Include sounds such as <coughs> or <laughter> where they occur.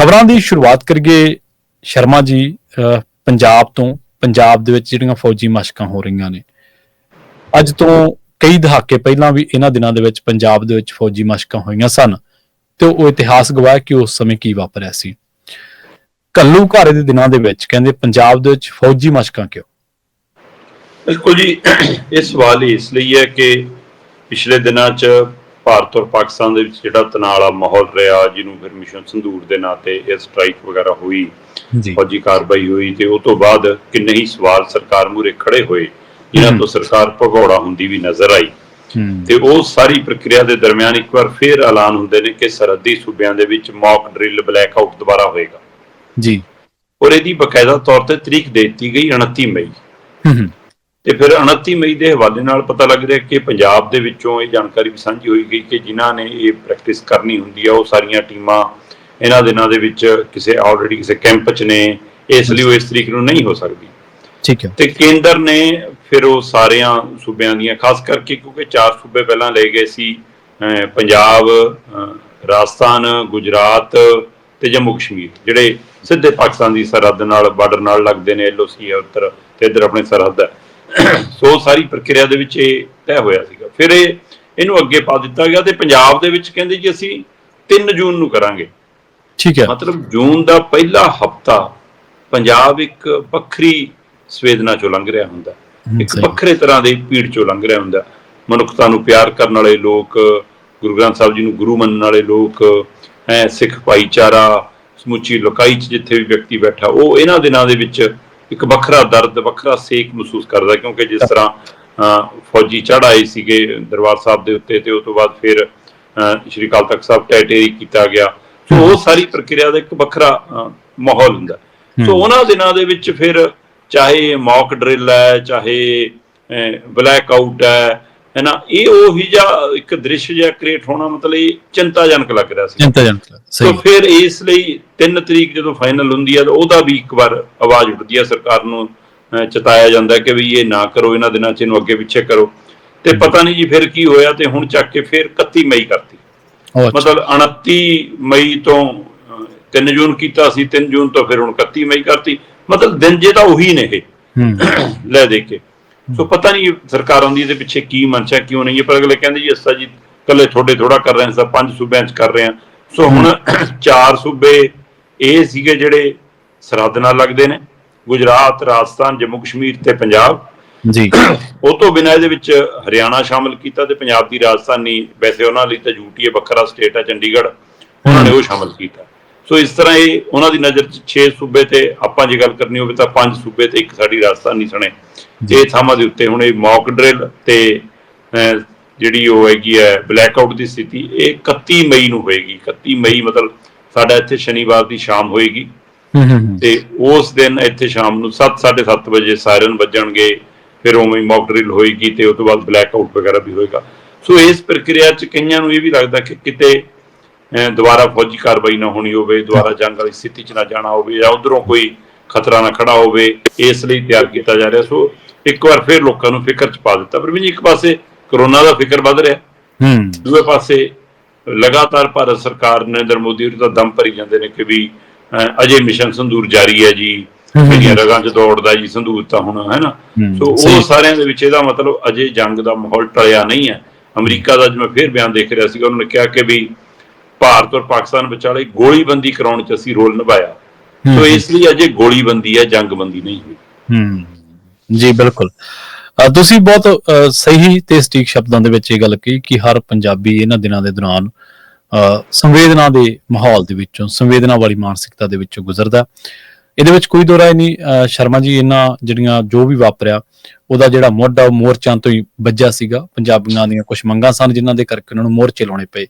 ਖਬਰਾਂ ਦੀ ਸ਼ੁਰੂਆਤ ਕਰੀਏ ਸ਼ਰਮਾ ਜੀ ਪੰਜਾਬ ਤੋਂ। ਪੰਜਾਬ ਦੇ ਵਿੱਚ ਜਿਹੜੀਆਂ ਫੌਜੀ ਮਸ਼ਕਾਂ ਹੋ ਰਹੀਆਂ ਨੇ। ਅੱਜ ਤੋਂ ਕਈ ਦਹਾਕੇ ਪਹਿਲਾਂ ਵੀ ਇਹਨਾਂ ਦਿਨਾਂ ਦੇ ਵਿੱਚ ਪੰਜਾਬ ਦੇ ਵਿੱਚ ਫੌਜੀ ਮਸ਼ਕਾਂ ਹੋਈਆਂ ਸਨ। ਤੇ ਉਹ ਇਤਿਹਾਸ ਗਵਾਹ ਕਿ ਉਸ ਸਮੇਂ ਕੀ ਵਾਪਰਿਆ ਸੀ। ਕੱਲੂ ਘਾਰੇ ਦੇ ਦਿਨਾਂ ਦੇ ਵਿੱਚ ਕਹਿੰਦੇ ਪੰਜਾਬ ਦੇ ਵਿੱਚ ਫੌਜੀ ਮਸ਼ਕਾਂ ਕਿਉਂ? ਬਿਲਕੁਲ ਜੀ, ਇਹ ਸਵਾਲ ਇਸ ਲਈ ਹੈ ਕਿ ਪਿਛਲੇ ਦਿਨਾਂ 'ਚ ਭਾਰਤ ਔਰ ਪਾਕਿਸਤਾਨ ਦੇ ਵਿੱਚ ਜਿਹੜਾ ਤਣਾਅ ਵਾਲਾ ਮਾਹੌਲ ਰਿਹਾ ਜਿਹਨੂੰ ਫਿਰ ਮਿਸ਼ਨ ਸੰਦੂਰ ਦੇ ਨਾਂ ਤੇ ਇਹ ਸਟ੍ਰਾਈਕ ਵਗੈਰਾ ਹੋਈ ਜੀ। ਫੌਜੀ ਕਾਰਵਾਈ ਹੋਈ ਤੇ ਉਹ ਤੋਂ ਬਾਅਦ ਕਿੰਨੇ ਹੀ ਸਵਾਲ ਸਰਕਾਰ ਮੂਰੇ ਖੜੇ ਹੋਏ ਜਿਨ੍ਹਾਂ ਤੋਂ ਸਰਕਾਰ ਭਗੌੜਾ ਹੁੰਦੀ ਵੀ ਨਜ਼ਰ ਆਈ। ਤੇ ਉਹ ਸਾਰੀ ਪ੍ਰਕਿਰਿਆ ਦੇ ਦਰਮਿਆਨ ਇੱਕ ਵਾਰ ਫੇਰ ਐਲਾਨ ਹੁੰਦੇ ਨੇ ਕਿ ਸਰਹੱਦੀ ਸੂਬਿਆਂ ਦੇ ਵਿੱਚ ਮੌਕ ਡਰਿਲ ਬਲੈਕ ਆਊਟ ਦੁਬਾਰਾ ਹੋਏਗਾ। ਜੀ। ਔਰ ਇਹਦੀ ਬਕਾਇਦਾ ਤੌਰ ਤੇ ਤਰੀਕ ਦੇ ਦਿੱਤੀ ਗਈ 29 ਮਈ। ਤੇ ਫਿਰ 29 ਮਈ ਦੇ ਹਵਾਲੇ ਨਾਲ ਪਤਾ ਲੱਗ ਰਿਹਾ ਕਿ ਪੰਜਾਬ ਦੇ ਵਿੱਚੋਂ ਇਹ ਜਾਣਕਾਰੀ ਵੀ ਸਾਂਝੀ ਹੋਈ ਗਈ ਕਿ ਜਿਨ੍ਹਾਂ ਨੇ ਇਹ ਪ੍ਰੈਕਟਿਸ ਕਰਨੀ ਹੁੰਦੀ ਆ ਉਹ ਸਾਰੀਆਂ ਟੀਮਾਂ ਇਹਨਾਂ ਦਿਨਾਂ ਦੇ ਵਿੱਚ ਕਿਸੇ ਆਲਰੇਡੀ ਕਿਸੇ ਕੈਂਪ 'ਚ ਨੇ ਇਸ ਲਈ ਉਹ ਇਸ ਤਰੀਕ ਨੂੰ ਨਹੀਂ ਹੋ ਸਕਦੀ। ਠੀਕ ਹੈ। ਤੇ ਕੇਂਦਰ ਨੇ ਫਿਰ ਉਹ ਸਾਰਿਆਂ ਸੂਬਿਆਂ ਦੀਆਂ ਖਾਸ ਕਰਕੇ ਕਿਉਂਕਿ ਚਾਰ ਸੂਬੇ ਪਹਿਲਾਂ ਲਏ ਗਏ ਸੀ ਪੰਜਾਬ ਰਾਜਸਥਾਨ ਗੁਜਰਾਤ ਤੇ ਜੰਮੂ ਕਸ਼ਮੀਰ ਜਿਹੜੇ ਸਿੱਧੇ ਪਾਕਿਸਤਾਨ ਦੀ ਸਰਹੱਦ ਨਾਲ ਬਾਰਡਰ ਨਾਲ ਲੱਗਦੇ ਨੇ ਐਲਓਸੀ ਹੈ ਉੱਤਰ ਤੇ ਇੱਧਰ ਆਪਣੀ ਸਰਹੱਦ ਹੈ। ਸੋ ਸਾਰੀ ਪ੍ਰਕਿਰਿਆ ਦੇ ਵਿੱਚ ਇਹ ਤੈਅ ਹੋਇਆ ਸੀਗਾ। ਫਿਰ ਇਹ ਇਹਨੂੰ ਅੱਗੇ ਪਾ ਦਿੱਤਾ ਗਿਆ ਤੇ ਪੰਜਾਬ ਦੇ ਵਿੱਚ ਕਹਿੰਦੇ ਜੀ ਅਸੀਂ 3 ਜੂਨ ਨੂੰ ਕਰਾਂਗੇ। ਠੀਕ ਹੈ। ਮਤਲਬ ਜੂਨ ਦਾ ਪਹਿਲਾ ਹਫਤਾ ਪੰਜਾਬ ਇੱਕ ਵੱਖਰੀ ਸੰਵੇਦਨਾ ਚੋਂ ਲੰਘ ਰਿਹਾ ਹੁੰਦਾ। ਇੱਕ। ਵੱਖਰੇ ਤਰ੍ਹਾਂ ਦੇ ਪੀੜ ਚੋਂ ਲੰਘ ਰਿਹਾ ਹੁੰਦਾ। ਮਨੁੱਖਤਾ ਨੂੰ ਪਿਆਰ ਕਰਨ ਵਾਲੇ ਲੋਕ ਗੁਰੂ ਗ੍ਰੰਥ ਸਾਹਿਬ ਜੀ ਨੂੰ ਗੁਰੂ ਮੰਨਣ ਵਾਲੇ ਲੋਕ ਸਿੱਖ ਭਾਈਚਾਰਾ ਸਮੁੱਚੀ ਲੋਕਾਈ ਚ ਜਿੱਥੇ ਵੀ ਵਿਅਕਤੀ ਬੈਠਾ ਉਹ ਇਹਨਾਂ ਦਿਨਾਂ ਦੇ ਵਿੱਚ ਇੱਕ ਵੱਖਰਾ ਦਰਦ ਵੱਖਰਾ ਸੇਕ ਮਹਿਸੂਸ ਕਰਦਾ ਕਿਉਂਕਿ ਜਿਸ ਤਰ੍ਹਾਂ ਫੌਜੀ ਆਏ ਸੀਗੇ ਦਰਬਾਰ ਸਾਹਿਬ ਦੇ ਉੱਤੇ ਤੇ ਉਸ ਤੋਂ ਬਾਅਦ ਫਿਰ ਸ਼੍ਰੀ ਅਕਾਲ ਤਖਤ ਸਾਹਿਬ ਟੈਟੇਰੀ ਕੀਤਾ ਗਿਆ। ਸੋ ਉਹ ਸਾਰੀ ਪ੍ਰਕਿਰਿਆ ਦਾ ਇੱਕ ਵੱਖਰਾ ਮਾਹੌਲ ਹੁੰਦਾ ਸੋ ਉਹਨਾਂ ਦਿਨਾਂ ਦੇ ਵਿੱਚ ਫਿਰ ਚਾਹੇ ਮੌਕ ਡਰਿਲ ਹੈ ਚਾਹੇ ਬਲੈਕ ਆਊਟ ਹੈ ਹੈਨਾ ਇਹ ਉਹੀ ਜਿਹਾ ਇੱਕ ਦ੍ਰਿਸ਼ ਜਿਹਾ ਕ੍ਰੀਏਟ ਹੋਣਾ ਮਤਲਬ ਇਹ ਚਿੰਤਾਜਨਕ ਲੱਗ ਰਿਹਾ ਸੀ। ਚਿੰਤਾਜਨਕ ਸੋ ਫਿਰ ਇਸ ਲਈ 3 ਤਰੀਕ ਜਦੋਂ ਫਾਈਨਲ ਹੁੰਦੀ ਹੈ ਤਾਂ ਉਹਦਾ ਵੀ ਇੱਕ ਵਾਰ ਆਵਾਜ਼ ਉੱਠਦੀ ਹੈ ਸਰਕਾਰ ਨੂੰ ਚਿਤਾਇਆ ਜਾਂਦਾ ਕਿ ਵੀ ਇਹ ਨਾ ਕਰੋ ਇਹਨਾਂ ਦਿਨਾਂ 'ਚ ਇਹਨੂੰ ਅੱਗੇ ਪਿੱਛੇ ਕਰੋ। ਤੇ ਪਤਾ ਨਹੀਂ ਜੀ ਫਿਰ ਕੀ ਹੋਇਆ ਤੇ ਹੁਣ ਚੱਕ ਕੇ ਫਿਰ 31 ਮਈ ਕਰਤੀ। ਮਤਲਬ 29 ਮਈ ਤੋਂ ਅਹ, 3 ਜੂਨ ਕੀਤਾ ਸੀ 3 ਜੂਨ ਤੋਂ ਫਿਰ ਹੁਣ 31 ਮਈ ਕਰਤੀ। ਮਤਲਬ ਦਿਨ ਜੇ ਤਾਂ ਉਹੀ ਨੇ ਇਹ। <coughs> ਲੈ ਦੇ ਕੇ। ਸੋ ਪਤਾ ਨਹੀਂ ਸਰਕਾਰਾਂ ਦੀ ਇਹਦੇ ਪਿੱਛੇ ਕੀ ਮਨਸ਼ਾ ਕਿਉਂ ਨਹੀਂ ਹੈ ਪਰ ਅਗਲੇ ਕਹਿੰਦੇ ਜੀ ਅਸਾਂ ਜੀ ਕੱਲੇ ਥੋੜੇ ਥੋੜਾ ਕਰ ਰਹੇ ਹਾਂ ਸਭ ਪੰਜ ਸੂਬਿਆਂ 'ਚ ਕਰ ਰਹੇ ਹਾਂ। ਸੋ ਹੁਣ ਚਾਰ ਸੂਬੇ ਇਹ ਸੀਗੇ ਜਿਹੜੇ ਸਰਹੱਦ ਨਾਲ ਲੱਗਦੇ ਨੇ ਗੁਜਰਾਤ ਰਾਜਸਥਾਨ ਜੰਮੂ ਕਸ਼ਮੀਰ ਤੇ ਪੰਜਾਬ। ਜੀ। ਉਹ ਤੋਂ ਬਿਨਾਂ ਇਹਦੇ ਵਿੱਚ ਹਰਿਆਣਾ ਸ਼ਾਮਲ ਕੀਤਾ ਤੇ ਪੰਜਾਬ ਦੀ ਰਾਜਧਾਨੀ ਵੈਸੇ ਉਹਨਾਂ ਲਈ ਤਾਂ ਯੂਟੀ ਹੈ ਵੱਖਰਾ ਸਟੇਟ ਹੈ ਚੰਡੀਗੜ੍ਹ ਉਹਨਾਂ ਨੇ ਉਹ ਸ਼ਾਮਲ ਕੀਤਾ। ਸੋ ਇਸ ਤਰ੍ਹਾਂ ਇਹ ਉਹਨਾਂ ਦੀ ਨਜ਼ਰ 'ਚ 6 ਸੂਬੇ ਤੇ ਆਪਾਂ ਜੇ ਗੱਲ ਕਰਨੀ ਹੋਵੇ ਤਾਂ ਪੰਜ ਸੂਬੇ ਤੇ ਇੱਕ ਸਾਡੀ ਰਾਜਧਾਨੀ ਸਣੇ। ਇਹ ਥਾਵਾਂ ਦੇ ਉੱਤੇ ਹੁਣ ਇਹ ਮੌਕ ਡਰਿਲ ਤੇ ਜਿਹੜੀ ਉਹ ਹੈਗੀ ਹੈ ਬਲੈਕ ਆਊਟ ਦੀ ਸਥਿਤੀ ਇਹ 31 ਮਈ ਨੂੰ ਹੋਏਗੀ। 31 ਮਈ ਮਤਲਬ ਸਾਡਾ ਇੱਥੇ ਸ਼ਨੀਵਾਰ ਦੀ ਸ਼ਾਮ ਹੋਏਗੀ। ਤੇ ਉਸ ਦਿਨ ਇੱਥੇ ਸ਼ਾਮ ਨੂੰ 7:30 ਵਜੇ ਸਾਇਰਨ ਵੱਜਣਗੇ ਫਿਰ ਉਵੇਂ ਮੌਕ ਡਰਿਲ ਹੋਏਗੀ ਤੇ ਉਸ ਤੋਂ ਬਾਅਦ ਬਲੈਕ ਆਊਟ ਵਗੈਰਾ ਵੀ ਹੋਏਗਾ। ਸੋ ਇਸ ਪ੍ਰਕਿਰਿਆ ਚ ਕਈਆਂ ਨੂੰ ਇਹ ਵੀ ਲੱਗਦਾ ਕਿ ਕਿਤੇ ਦੁਬਾਰਾ ਫੌਜੀ ਕਾਰਵਾਈ ਨਾ ਹੋਣੀ ਹੋਵੇ ਦੁਬਾਰਾ ਜੰਗ ਵਾਲੀ ਸਥਿਤੀ ਚ ਨਾ ਜਾਣਾ ਹੋਵੇ ਜਾਂ ਉਧਰੋਂ ਕੋਈ ਖਤਰਾ ਨਾ ਖੜਾ ਹੋਵੇ ਇਸ ਲਈ ਤਿਆਰ ਕੀਤਾ ਜਾ ਰਿਹਾ। ਸੋ ਇੱਕ ਵਾਰ ਫਿਰ ਲੋਕਾਂ ਨੂੰ ਫਿਕਰ ਚ ਪਾ ਦਿੱਤਾ। ਪਰ ਵੀ ਇੱਕ ਪਾਸੇ ਕਰੋਨਾ ਦਾ ਫਿਕਰ ਵੱਧ ਰਿਹਾ। ਹੂੰ। ਦੂਏ ਪਾਸੇ ਲਗਾਤਾਰ ਭਾਰਤ ਸਰਕਾਰ ਨਰਿੰਦਰ ਮੋਦੀ ਉਹਦਾ ਦਮ ਭਰੀ ਜਾਂਦੇ ਨੇ ਕਿ ਵੀ ਅਜੇ ਮਿਸ਼ਨ ਸੰਦੂਰ ਜਾਰੀ ਹੈ ਜੀ। ਮੇਰੀਆਂ ਰਗਾਂ 'ਚ ਦੌੜਦਾ ਜੀ ਸੰਦੂਰ ਤਾਂ ਹੁਣ ਹੈ ਨਾ? ਸੋ। ਉਹ ਸਾਰਿਆਂ ਦੇ ਵਿੱਚ ਇਹਦਾ ਮਤਲਬ ਅਜੇ ਜੰਗ ਦਾ ਮਾਹੌਲ ਟਲਿਆ ਨਹੀਂ ਹੈ। ਅਮਰੀਕਾ ਦਾ ਜਿਵੇਂ ਫੇਰ ਬਿਆਨ ਦੇਖ ਰਿਹਾ ਸੀਗਾ ਉਹਨਾਂ ਨੇ ਕਿਹਾ ਕਿ ਵੀ ਭਾਰਤ ਔਰ ਪਾਕਿਸਤਾਨ ਵਿਚਾਲੇ ਗੋਲੀਬੰਦੀ ਕਰਾਉਣ 'ਚ ਅਸੀਂ ਰੋਲ ਨਿਭਾਇਆ। ਸੋ ਇਸ ਲਈ ਅਜੇ ਗੋਲੀਬੰਦੀ ਹੈ ਜੰਗਬੰਦੀ ਨਹੀਂ ਹੋਈ। ਹੂੰ ਜੀ ਬਿਲਕੁਲ। ਤੁਸੀਂ ਬਹੁਤ ਸਹੀ ਤੇ ਸਟੀਕ ਸ਼ਬਦਾਂ ਦੇ ਵਿੱਚ ਇਹ ਗੱਲ ਕਹੀ ਕਿ ਹਰ ਪੰਜਾਬੀ ਇਹਨਾਂ ਦਿਨਾਂ ਦੇ ਦੌਰਾਨ ਅ, ਸੰਵੇਦਨਾ ਦੇ ਮਾਹੌਲ ਦੇ ਵਿੱਚੋਂ ਸੰਵੇਦਨਾ ਵਾਲੀ ਮਾਨਸਿਕਤਾ ਦੇ ਵਿੱਚੋਂ ਗੁਜ਼ਰਦਾ। ਇਹਦੇ ਵਿੱਚ ਕੋਈ ਦੋ ਨਹੀਂ ਸ਼ਰਮਾ ਜੀ ਇਹਨਾਂ ਜਿਹੜੀਆਂ ਜੋ ਵੀ ਵਾਪਰਿਆ ਉਹਦਾ ਜਿਹੜਾ ਮੋਢਾ ਉਹ ਮੋਰਚਾਂ ਤੋਂ ਹੀ ਵੱਜਿਆ ਸੀਗਾ। ਪੰਜਾਬੀਆਂ ਦੀਆਂ ਕੁਝ ਮੰਗਾਂ ਸਨ ਜਿਨ੍ਹਾਂ ਦੇ ਕਰਕੇ ਉਹਨਾਂ ਨੂੰ ਮੋਰਚੇ ਲਾਉਣੇ ਪਏ।